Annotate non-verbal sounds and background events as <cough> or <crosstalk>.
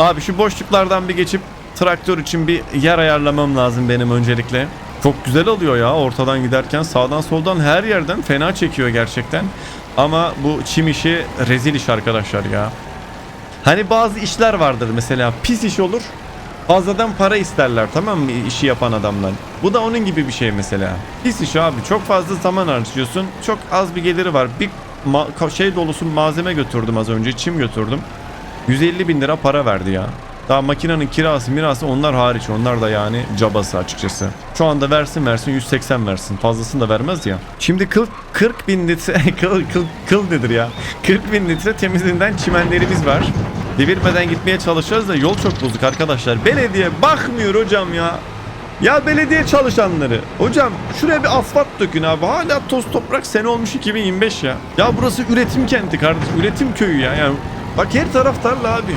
Abi şu boşluklardan bir geçip traktör için bir yer ayarlamam lazım benim öncelikle. Çok güzel oluyor ya ortadan giderken sağdan soldan her yerden fena çekiyor gerçekten. Ama bu çim işi rezil iş arkadaşlar ya. Hani bazı işler vardır mesela pis iş olur. Fazladan para isterler tamam mı işi yapan adamlar. Bu da onun gibi bir şey mesela. Pis iş abi çok fazla zaman harcıyorsun. Çok az bir geliri var. Bir şey dolusu malzeme götürdüm az önce çim götürdüm. 150 bin lira para verdi ya. Daha makinenin kirası mirası onlar hariç onlar da yani cabası açıkçası. Şu anda versin versin 180 versin fazlasını da vermez ya. Şimdi kıl, 40 bin litre <laughs> kıl, kıl, kıl nedir ya? 40 bin litre temizliğinden çimenlerimiz var. Devirmeden gitmeye çalışıyoruz da yol çok bozuk arkadaşlar. Belediye bakmıyor hocam ya. Ya belediye çalışanları. Hocam şuraya bir asfalt dökün abi. Hala toz toprak sene olmuş 2025 ya. Ya burası üretim kenti kardeşim. Üretim köyü ya. Yani bak her taraf tarla abi.